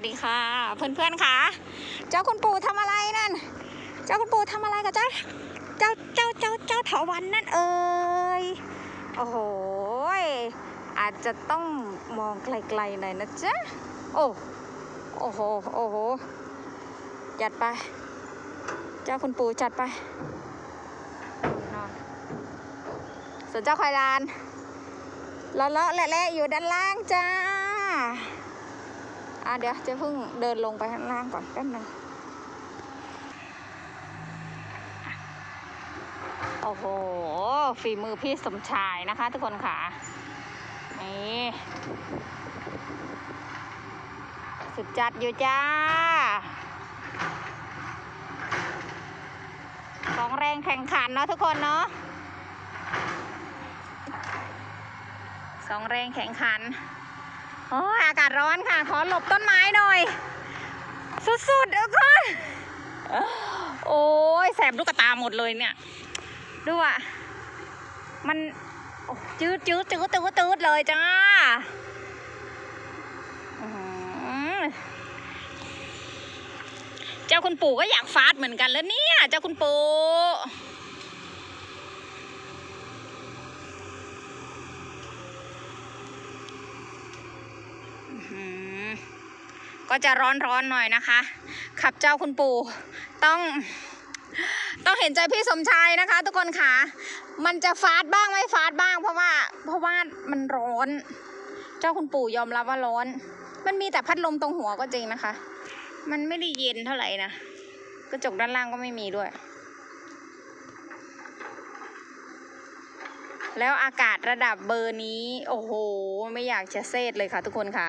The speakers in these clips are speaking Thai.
วัสดีค่ะ เพื่อนๆค่ะ เจ้าคุณปู่ทำอะไรนั่น เจ้าคุณปู่ทำอะไรกับเจ้า เจ้าเจ้าเจ้าเจ้าเถาวันนั่นเอ่ยโอ้โหอาจจะต้องมองไกลๆหน่อยนะจ๊ะโอ้โอ้โหโอ้โหจัดไป เจ้าคุณปู่จัดไปนอนส่วนเจ้าควายลานเลาะเลาะๆแหละๆอยู่ด้านล่างจ้า อะเดี๋ยวจะเพิ่งเดินลงไปข้างล่างก่อนแป๊บนึงโอ้โห ฝีมือพี่สมชายนะคะ ทุกคนค่ะ นี่สุดจัดอยู่จ้า ของแรงแข่งขันเนาะทุกคนเนาะสองแรงแข่งขันโอ้ย อากาศร้อนค่ะ ขอหลบต้นไม้หน่อย สุดๆเดี๋ยวก่อนโอ้ยแสบลูกตาหมดเลยเนี่ยดูอะ มันจืดจืดจืดตืดตืดเลยจ้าเจ้าคุณปู่ก็อยากฟาดเหมือนกันแล้วเนี่ย เจ้าคุณปู่ อืม ก็จะร้อนๆหน่อยนะคะ ขับเจ้าคุณปู่ต้องต้องเห็นใจพี่สมชายนะคะ ทุกคนค่ะ มันจะฟาดบ้างไม่ฟาดบ้าง เพราะว่า เพราะว่ามันร้อน เจ้าคุณปู่ยอมรับว่าร้อน มันมีแต่พัดลมตรงหัวก็จริงนะคะ มันไม่ได้เย็นเท่าไหร่นะกระจกด้านล่างก็ไม่มีด้วย แล้วอากาศระดับเบอร์นี้ โอ้โห ไม่อยากจะเซตเลยค่ะ ทุกคนค่ะ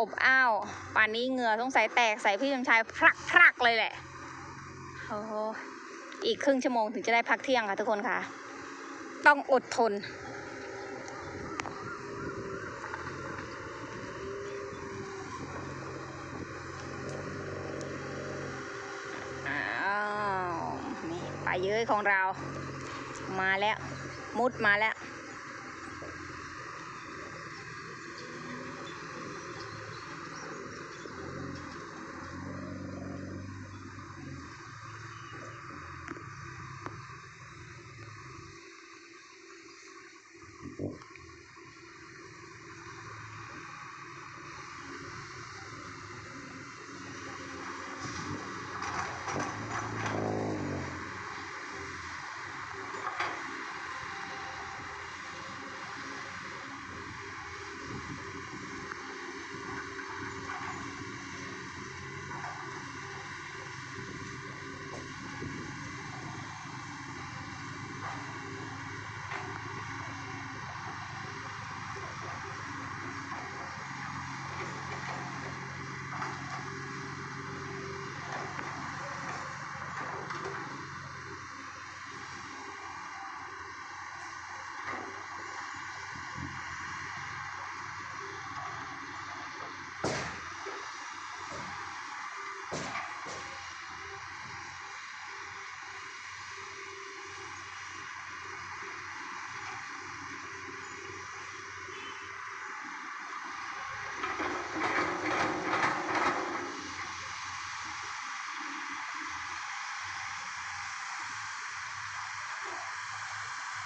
อบอ้าวป่านนี้เหงื่อสงสัยแตกใส่พี่ชมชายพรักพรักเลยแหละโอ้อีกครึ่งชั่วโมงถึงจะได้พักเที่ยงค่ะทุกคนค่ะ ต้องอดทน อ้าวนี่ปลาเย้ยของเรา มาแล้ว มุดมาแล้ว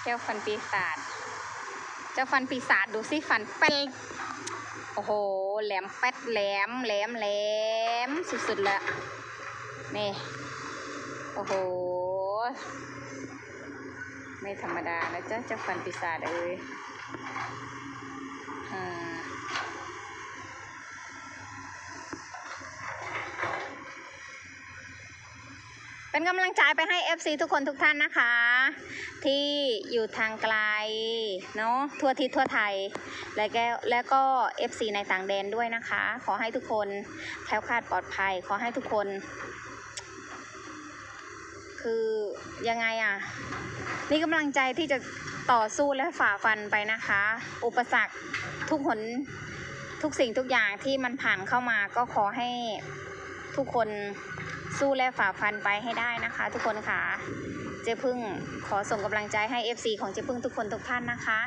เจ้าฟันปีศาจเจ้าฟันปีศาจดูสิฟันเป็นโอ้โหแหลมแป๊ดแหลมแหลมแหลมสุดๆละนี่โอ้โห ไม่ธรรมดานะจ๊ะเจ้าฟันปีศาจเอ้ยอ่าเป็นกำลังใจไปให้ FC ทุกคนทุกท่านนะคะ ที่อยู่ทางไกลเนาะทั่วทิศทั่วไทย และแกแล้วก็ FC ในต่างแดนด้วยนะคะ ขอให้ทุกคนแคล้วคลาดปลอดภัย ขอให้ทุกคน คือยังไงอะ่ะมีกำลังใจที่จะต่อสู้และฝ่าฟันไปนะคะ อุปสรรคทุกหนทุกสิ่งทุกอย่างที่มันผ่านเข้ามาก็ขอให้ทุกคนสู้และฝ่าฟันไปให้ได้นะคะ ทุกคนค่ะ เจ๊พึ่งขอส่งกำลังใจให้เอ FC ของเจ๊พึ่งทุกคนทุกท่านนะคะ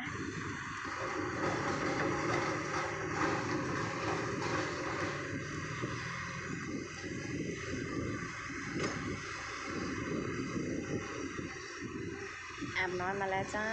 อาบน้อยมาแล้วจ้า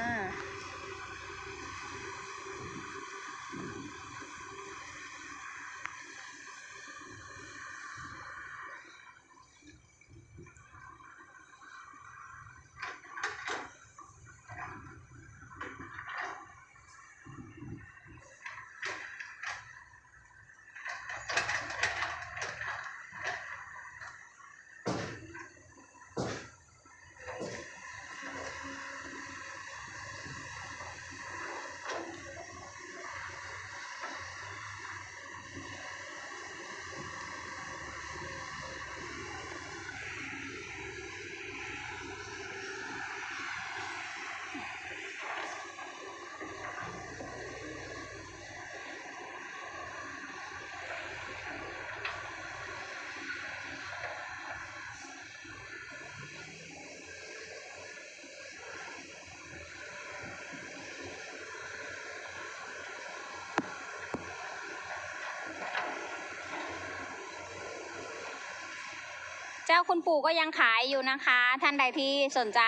เจ้าคุณปู่ก็ยังขายอยู่นะคะ ท่านใดที่สนใจ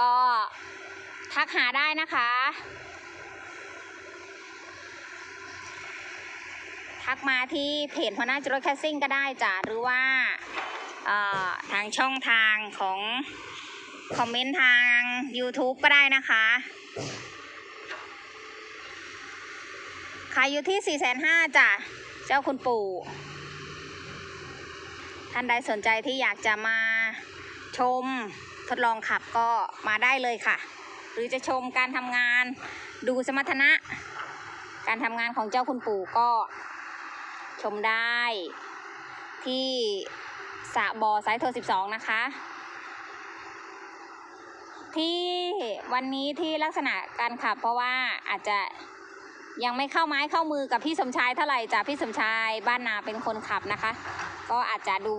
ก็ทักหาได้นะคะ ทักมาที่เพจหัวหน้าจรถแคสซิ่งก็ได้จ้ะหรือว่าทางช่องทางของ คอมเมนต์ทาง YouTube ก็ได้นะคะขายอยู่ที่ 4 5 0 0 0จ้ะ เจ้าคุณปู่ ท่านใดสนใจที่อยากจะมาชมทดลองขับก็มาได้เลยค่ะ หรือจะชมการทำงานดูสมรรถนะ การทำงานของเจ้าคุณปู่ก็ชมได้ ที่สะบอไซต์โทร12 นะคะ ที่วันนี้ที่ลักษณะการขับเพราะว่าอาจจะยังไม่เข้าไม้เข้ามือกับพี่สมชายเท่าไหร่จ้ะพี่สมชายบ้านนาเป็นคนขับนะคะ ก็อาจจะดู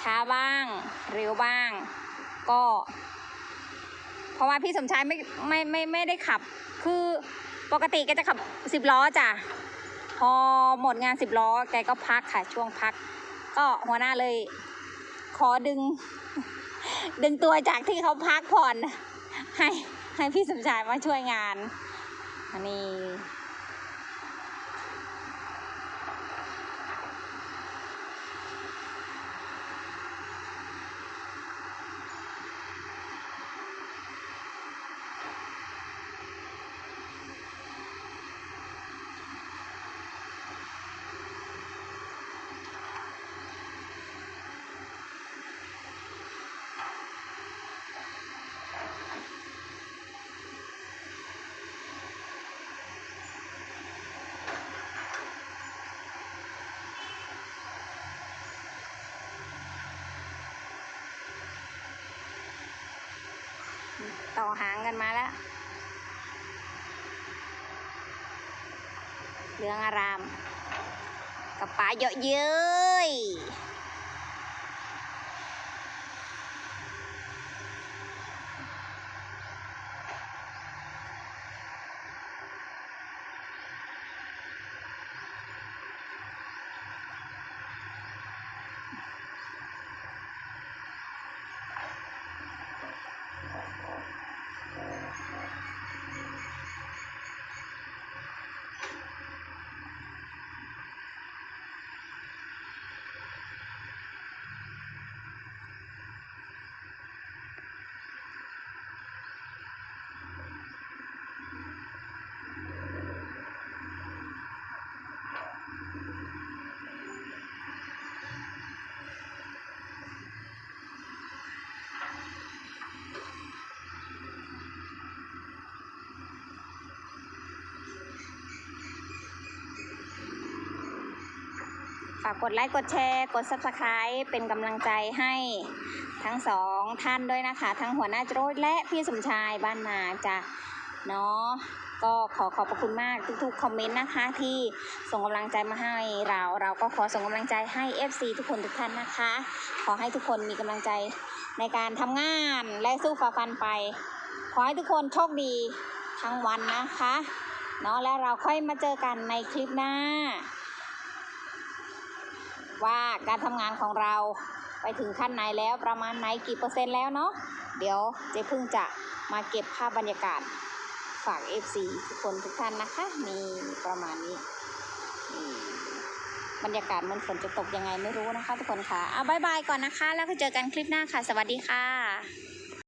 ช้าบ้าง เร็วบ้าง ก็ เพราะว่าพี่สมชายไม่ไม่ไม่ไม่ได้ขับ คือปกติแกจะขับสิบล้อจ้ะ พอหมดงานสิบล้อแกก็พักค่ะช่วงพัก ก็หัวหน้าเลย ขอดึง ดึงตัวจากที่เขาพักผ่อน ให้ให้พี่สมชายมาช่วยงานอันนี้ ต่อหางกันมาแล้ว เหลืองอาราม กับป๋าเยอะเย้ยากกดไลค์ กดแชร์ กด subscribe เป็นกำลังใจให้ทั้งสองท่านด้วยนะคะ ทั้งหัวหน้าโจรและพี่สมชายบ้านนาจ้ะเนาะก็ขอขอบพระคุณมากทุกๆคอมเมนต์นะคะ ที่ส่งกำลังใจมาให้เรา เราก็ขอส่งกำลังใจให้ FC ทุกคนทุกท่านนะคะ ขอให้ทุกคนมีกำลังใจในการทำงานและสู้ฝ่าฟันไป ขอให้ทุกคนโชคดีทั้งวันนะคะเนาะแล้วเราค่อยมาเจอกันในคลิปหน้า ว่าการทำงานของเราไปถึงขั้นไหนแล้วประมาณไหนกี่เปอร์เซ็นต์แล้วเนาะเดี๋ยวเจ๊พึ่งจะมาเก็บภาพบรรยากาศฝาก FC ทุกคนทุกท่านนะคะนี่ประมาณนี้นี่บรรยากาศมันฝนจะตกยังไงไม่รู้นะคะ ทุกคนค่ะเอาบายบายก่อนนะคะ แล้วก็เจอกันคลิปหน้าค่ะ สวัสดีค่ะ